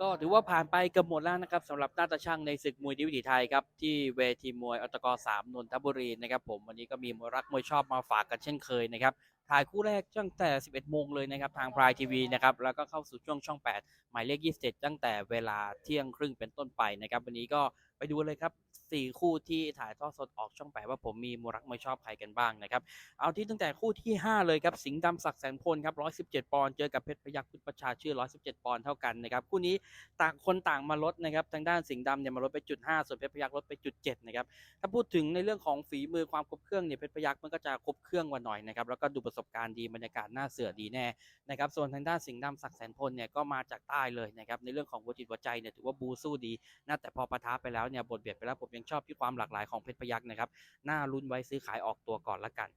ก็ถือว่าผ่านไปเกือบหมดแล้วนะครับสำหรับน้าตาช่างในศึกมวยดิวิถีไทยครับที่เวทีมวยอตกสามนนทบุรีนะครับผมวันนี้ก็มีมวยรักมวยชอบมาฝากกันเช่นเคยนะครับ ถ่ายคู่แรกตั้งแต่ 11 โมงเลยนะครับ ทางพรายทีวีนะครับ แล้วก็เข้าสู่ช่วงช่อง 8 หมายเลข 27 ตั้งแต่เวลาเที่ยงครึ่งเป็นต้นไปนะครับ วันนี้ก็ไปดูเลยครับ 4 คู่ที่ถ่ายทอดสดออกช่อง 8 ว่าผมมีมวยรักไมวยชอบใครกันบ้างนะครับ เอาที่ตั้งแต่คู่ที่ 5 เลยครับ สิงห์ดำศักดิ์แสนพลครับ 117 ปอนด์ เจอกับเพชรพยัคฆ์พุทธประชาชื่อ 117 ปอนด์เท่ากันนะครับ คู่นี้ต่างคนต่างมาลดนะครับ ทางด้านสิงห์ดำเนี่ยมาลดไปจุด5ส่วนเพชรพยัคฆ์ลดไปจุด7นะครับ ถ้าพูดถึงในเรื่องของฝีมือความครบเครื่องเนี่ยเพชรพยัคฆ์มันก็จะครบเครื่องกว่าหน่อยนะครับ แล้วก็ดูประสบการณ์ดีบรรยากาศน่าเสือดีแน่นะครับส่วนทางด้านสิงห์ดำศักดิ์แสนพลเนี่ยก็มาจากใต้เลยนะครับในเรื่องของหัวจิตหัวใจเนี่ยถือว่าบูสู้ดีนะแต่พอปะทะไปแล้วเนี่ยบทเบียดไปแล้วผมยังชอบที่ความหลากหลายของเพชรพยักษ์นะครับน่าลุ้นไว้ซื้อขายออกตัวก่อนละกัน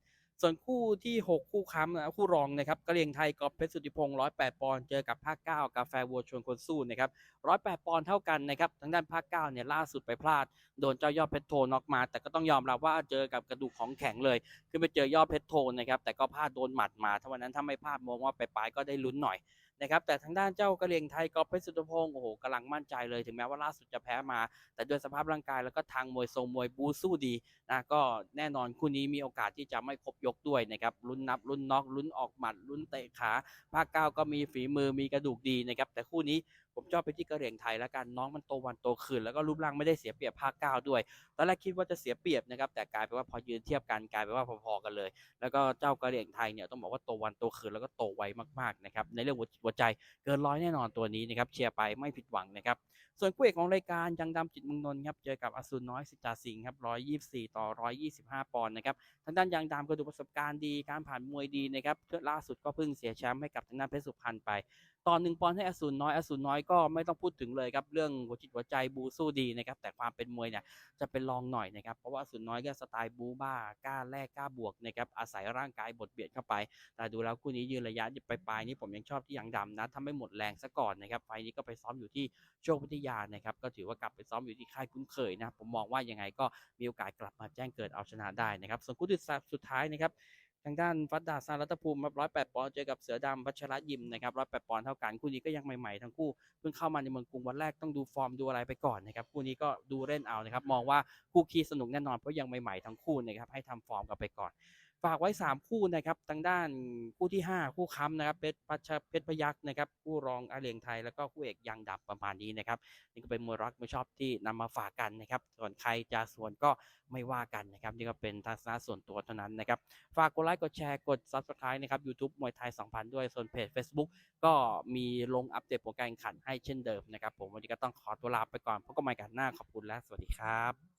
ส่วนคู่ที่ 6 คู่ค้ำนะคู่รองนะครับกะเหรียงไทยกอบเพชรสุธิพงศ์ร้อยแปดปอนด์เจอกับภาคเก้ากาแฟวัวชวนคนสู้นะครับร้อยแปดปอนด์เท่ากันนะครับทางด้านภาคเก้าเนี่ยล่าสุดไปพลาด โดนเจ้ายอดเพชรโทน็อกมา แต่ก็ต้องยอมรับว่าเจอกับกระดูกของแข็งเลยขึ้นไปเจอยอดเพชรโทนะครับแต่ก็พลาดโดนหมัดมาถ้าวันนั้นถ้าไม่พลาดมองว่าไปปลายก็ได้ลุ้นหน่อย นะครับแต่ทางด้านเจ้ากระเลียงไทยกอบเพชรสุธิพงศ์โอ้โหกำลังมั่นใจเลยถึงแม้ว่าล่าสุดจะแพ้มา แต่ด้วยสภาพร่างกายแล้วก็ทางมวยทรงมวยบูสู้ดีนะก็แน่นอนคู่นี้มีโอกาสที่จะไม่ครบยกด้วยนะครับลุ้นนับลุ้นน็อกลุ้นออกหมัดลุ้นเตะขาภาคเก้าก็มีฝีมือมีกระดูกดีนะครับแต่คู่นี้ผมชอบไปที่กระเหรี่ยงไทยแล้วกันน้องมันโตวันโตคืนแล้วก็รูปร่างไม่ได้เสียเปรียบภาคเก้าด้วยตอนแรกคิดว่าจะเสียเปรียบนะครับแต่กลายเป็นว่าพอยืนเทียบกันกลายเป็นว่าพอๆกันเลย แล้วก็เจ้ากระเหรี่ยงไทยเนี่ยต้องบอกว่าโตวันโตคืนแล้วก็โตไวมากๆนะครับในเรื่องหัวใจเกินร้อยแน่นอนตัวนี้นะครับเชียร์ไปไม่ผิดหวังนะครับส่วนคู่เอกของรายการยังดำจิตมึงนนท์ครับเจอกับอสูรน้อยสิจาสิงห์ครับ124 ต่อ 125 ปอนด์นะครับทางด้านยังดำก็ดูประสบการณ์ดีการผ่านมวยดีนะครับล่าสุดก็เพิ่งเสียแชมป์ให้กับทางด้านเพชรสุพรรณไป ตอนหนึ่งปอนให้อสูรน้อยอสูรน้อยก็ไม่ต้องพูดถึงเลยครับเรื่องหัวจิตหัวใจบูสู้ดีนะครับแต่ความเป็นมวยเนี่ยจะเป็นรองหน่อยนะครับเพราะว่าอสูรน้อยก็สไตล์บูบ้ากล้าแลกกล้าบวกนะครับอาศัยร่างกายบดเบียดเข้าไป แต่ดูแล้วคู่นี้ยืนระยะไปปลายนี่ผมยังชอบที่ยังดำนะถ้าไม่หมดแรงซะก่อนนะครับไฟล์นี้ก็ไปซ้อมอยู่ที่โชควิทยานะครับก็ถือว่ากลับไปซ้อมอยู่ที่ค่ายคุ้นเคยนะผมมองว่ายังไงก็มีโอกาสกลับมาแจ้งเกิดเอาชนะได้นะครับส่วนคู่ที่สุดท้ายนะครับ ทางด้านฟัดดาซารัตภูมิครับร้อยแปอนด์เจอกับเสือดำพัชรยิมนะครับร้อยแปดปอนด์เท่ากันคู่นี้ก็ยังใหม่ๆทั้งคู่เพิ่งเข้ามาในเมืองกรุงวันแรกต้องดูฟอร์มดูอะไรไปก่อนนะครับคู่นี้ก็ดูเล่นเอานะครับมองว่าคู่คีสนุกแน่นอนเพราะยังใหม่ๆทั้งคู่นะครับให้ทำฟอร์มกันไปก่อน ฝากไว้ 3 คู่นะครับทางด้านคู่ที่ 5 คู่ค้ำนะครับเพชรพัชเพชรพยักษ์นะครับคู่รองอาเลียงไทยแล้วก็คู่เอกยังดับประมาณนี้นะครับนี่ก็เป็นมวยรักมวยชอบที่นำมาฝากกันนะครับส่วนใครจะส่วนก็ไม่ว่ากันนะครับนี่ก็เป็นทัศนะส่วนตัวเท่านั้นนะครับฝากกดไลค์กดแชร์กด Subscribe นะครับ YouTube มวยไทย 2000 ด้วยส่วนเพจ Facebook ก็มีลงอัปเดตผลการแข่งขันให้เช่นเดิมนะครับผมวันนี้ก็ต้องขอตัวลาไปก่อนพบกันใหม่กันหน้าขอบคุณและสวัสดีครับ